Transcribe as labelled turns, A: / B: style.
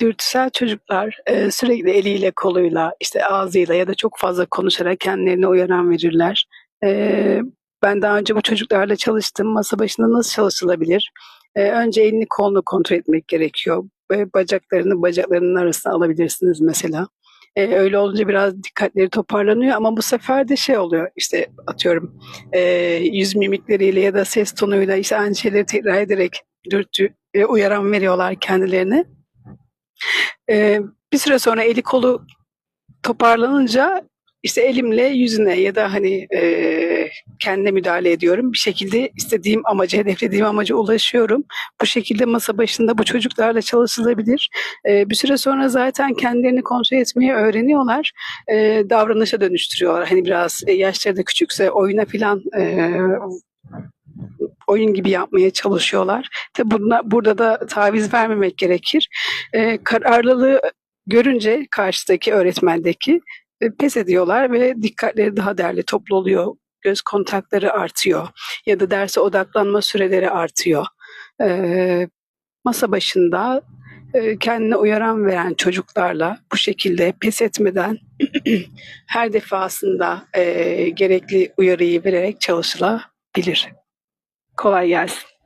A: dürtüsel çocuklar e, sürekli eliyle, koluyla, işte ağzıyla ya da çok fazla konuşarak kendilerine uyaran verirler. E, ben daha önce bu çocuklarla çalıştım. Masa başında nasıl çalışılabilir? E, önce elini kolunu kontrol etmek gerekiyor. Ve bacaklarını bacaklarının arasına alabilirsiniz mesela. E, öyle olunca biraz dikkatleri toparlanıyor ama bu sefer de şey oluyor işte atıyorum e, yüz mimikleriyle ya da ses tonuyla işte aynı şeyleri tekrar ederek dürtü e, uyaran veriyorlar kendilerine. E, bir süre sonra eli kolu toparlanınca işte elimle yüzüne ya da hani e, kendine müdahale ediyorum. Bir şekilde istediğim amaca, hedeflediğim amaca ulaşıyorum. Bu şekilde masa başında bu çocuklarla çalışılabilir. E, bir süre sonra zaten kendilerini kontrol etmeyi öğreniyorlar. E, davranışa dönüştürüyorlar. Hani biraz e, yaşları da küçükse oyuna falan e, oyun gibi yapmaya çalışıyorlar. Tabi buna, burada da taviz vermemek gerekir. E, kararlılığı görünce karşıdaki öğretmendeki e, pes ediyorlar ve dikkatleri daha değerli toplu oluyor. Göz kontakları artıyor ya da derse odaklanma süreleri artıyor. E, masa başında e, kendine uyaran veren çocuklarla bu şekilde pes etmeden her defasında e, gerekli uyarıyı vererek çalışılabilir. Kobayas.